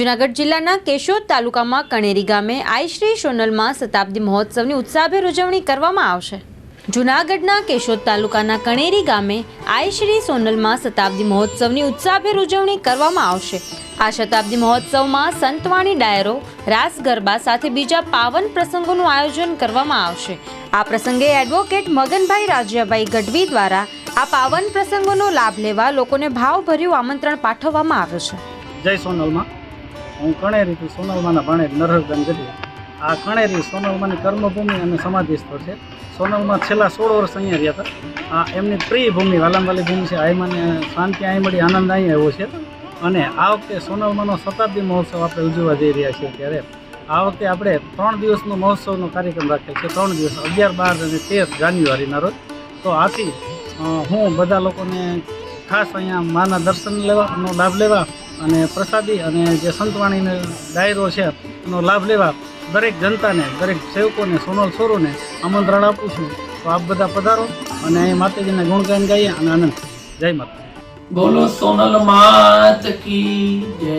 જૂનાગઢ જિલ્લાના કેશોદ તાલુકામાં કણેરી ગામે આઈશ્રી સોનલમાં શતાબ્દી મહોત્સવની ઉત્સાહભેર ઉજવણી કરવામાં આવશે. જૂનાગઢના કેશોદ તાલુકાના કણેરી ગામે આઈશ્રી સોનલમાં શતાબ્દી મહોત્સવની ઉત્સાહભેર ઉજવણી કરવામાં આવશે. આ શતાબ્દી મહોત્સવમાં સંતવાણી ડાયરો, રાસ ગરબા સાથે બીજા પાવન પ્રસંગોનું આયોજન કરવામાં આવશે. આ પ્રસંગે એડવોકેટ મગનભાઈ રાજ્યાભાઈ ગઢવી દ્વારા આ પાવન પ્રસંગોનો લાભ લેવા લોકોને ભાવભર્યું આમંત્રણ પાઠવવામાં આવ્યું છે. જય સોનલમાં. હું કણેરીથી સોનલમાના ભાણેજ નરહરદાન ગઢવી. આ કણેરી સોનલમાની કર્મભૂમિ અને સમાધિ સ્થળ છે. સોનલમાં છેલ્લા સોળ વર્ષ અહીંયા રહ્યા હતા. એમની પ્રિય ભૂમિ વાલામવાલી ભૂમિ છે. આયમાને શાંતિ અહીં મળી આનંદ અહીં આવ્યો છે. અને આ વખતે સોનલમાનો શતાબ્દી મહોત્સવ આપણે ઉજવવા જઈ રહ્યા છીએ ત્યારે. આ વખતે આપણે ત્રણ દિવસનો મહોત્સવનો કાર્યક્રમ રાખેલ છે. ત્રણ દિવસ, અગિયાર, બાર અને તેર જાન્યુઆરીના રોજ. તો આથી હું બધા લોકોને ખાસ અહીંયા માના દર્શન લેવાનો લાભ લેવા અને પ્રસાદી અને જે સંતવાણીનો ડાયરો છે, એનો લાભ લેવા દરેક જનતાને, દરેક સેવકોને, સોનલ સોરોને આમંત્રણ આપું છું. તો આપ બધા પધારો અને અહીં માતાજીના ગુણગાન ગાઈએ અને આનંદ. જય માતા બોલો સોનલ માત કી જય.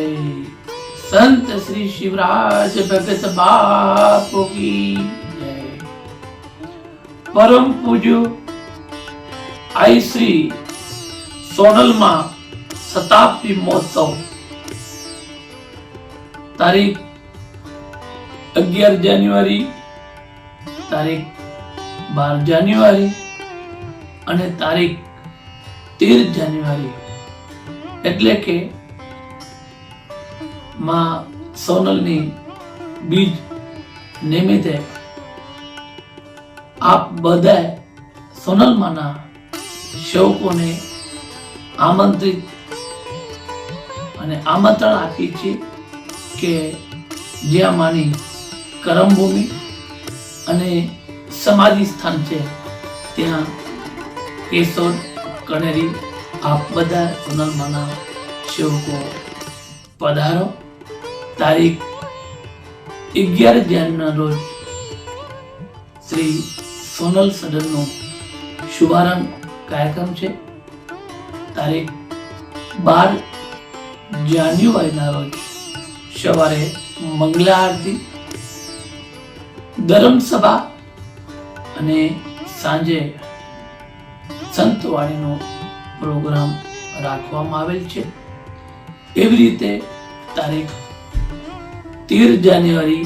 સંત શ્રી શિવરાજ ભગત બાપુ કી જય. પરમ પૂજ્ય આઈ શ્રી સોનલમાં શતાબ્દી મહોત્સવ. તારીખ અગિયાર જાન્યુઆરી, તારીખ બાર જાન્યુઆરી અને તારીખ તેર જાન્યુઆરી. એટલે કે માં સોનલની બીજ નિમિત્તે આપ બધા સોનલ માના સેવકોને આમંત્રિત અને આમંત્રણ આપી છે કે જ્યાં માની કરમભૂમિ અને સમાધિ સ્થાન છે. ત્યાં કેશોદ, કણેરી, આપ બધા સોનલમાના સેવકો પધારો. તારીખ અગિયાર જાન્યુના રોજ શ્રી સોનલ સદનનો શુભારંભ કાર્યક્રમ છે. તારીખ બાર જાન્યુઆરીના રોજ સવારે મંગલા આરતી ધર્મસભા અને સાંજે સંતવાણીનો પ્રોગ્રામ રાખવામાં આવેલ છે. એવી રીતે તારીખ તેર જાન્યુઆરી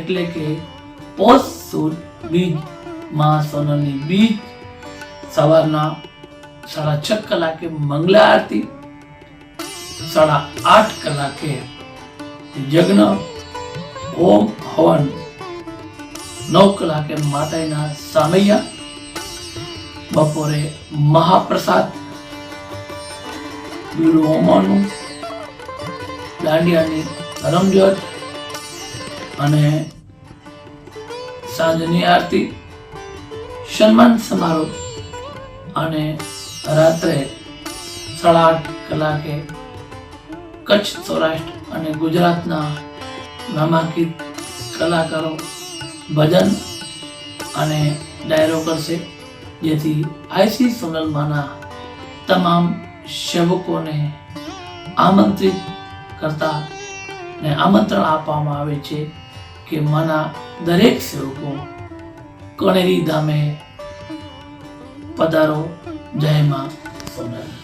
એટલે કે પોષ સુદ બીજમાં સોનલની બીજ સવારના સાડા છ કલાકે મંગલા આરતી, સાડા આઠ કલાકે યજ્ઞ, હોમ, હવન. નવ કલાકે માતાજીના સામૈયા, બપોરે મહાપ્રસાદ હોમાનું, દાંડિયાની રમઝટ અને સાંજની આરતી, સન્માન સમારોહ અને રાત્રે સાડા આઠ કલાકે કચ્છ સૌરાષ્ટ્ર અને ગુજરાતના નામાંકિત કલાકારો ભજન અને ડાયરો કરશે, જેથી આઈસી સોનલમાંના તમામ સેવકોને આમંત્રિત કરતા ને આમંત્રણ આપવામાં આવે છે કે માના દરેક સેવકો કણેરી ધામે પધારો. જય માં સોનલ.